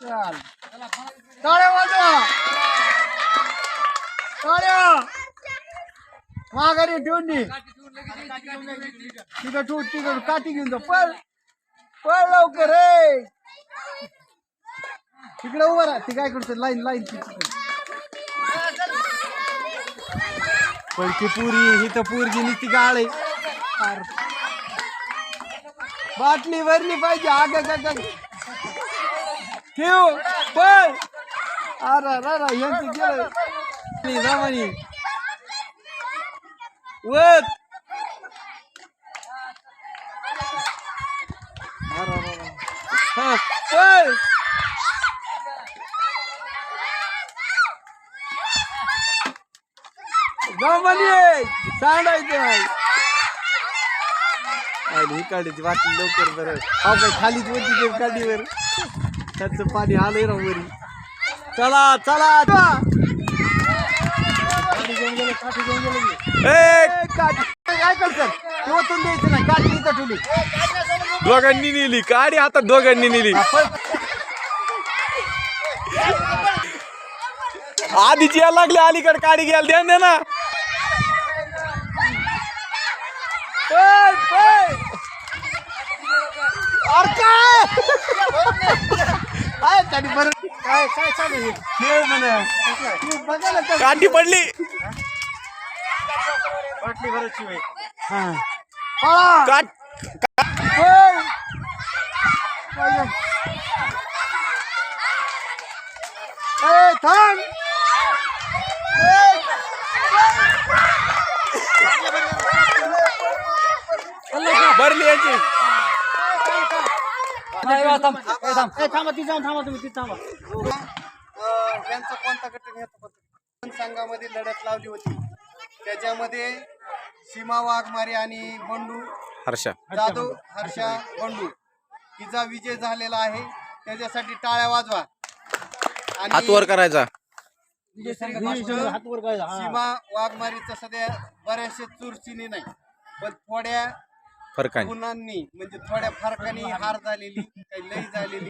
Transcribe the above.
चाल. टाळ्या वाजवा. टाळ्या माघारी ठेवून दे. तिकडं ठेवून तिकडं काठी घेऊन जा. पळ. पळ लवकर रे तिकडे उभं राहा. ती काय करते? लाईन लाईन पण ती पुरी ही तर पोरगी नुसती गाळ. बाटली भरली पाहिजे. आग. ठेव पळ अरे अरे यांचं गेलं नाही, जमानी वत अरे, अरे, अरे. हा, पळ जमानी सांगायचं आणि ही काढायची बाटली लवकर बरं। हा बाई खालीच वरती गेम काढीवर त्याचं पाणी आलंय राव वरी. चला चला. काठी. काय करतात ओतून द्यायचं इथं ठेवली. दोघांनी नेली काडी आता दोघांनी नेली. आधीची यायला लागली अलीकडे काडी घ्यायला द्या ना. ना. अरे काय? बरं काय काय चालू आहे खेळ म्हणा बघा ना कसं- काठी पडली हा. पळा. काट पळ. पळ. ए, थांब ए, भरली याची थांबा ती जाऊन थांबा तुम्ही ती थांबा. त्यांचा कोणता गट घेतो संघामध्ये लढत लावली होती. त्याच्यामध्ये सीमा वाघमारे आणि बंडू हर्षा. जाधव हर्षा बंडू. हिचा विजय झालेला आहे. त्याच्यासाठी टाळ्या वाजवा. हात वर करायचा. सीमा वाघमारीचं सध्या बऱ्याचशा चुरचिनी नाही पण थोड्या फरकाने. गुणांनी म्हणजे थोड्या फरकाने हार झालेली काही लई झालेली.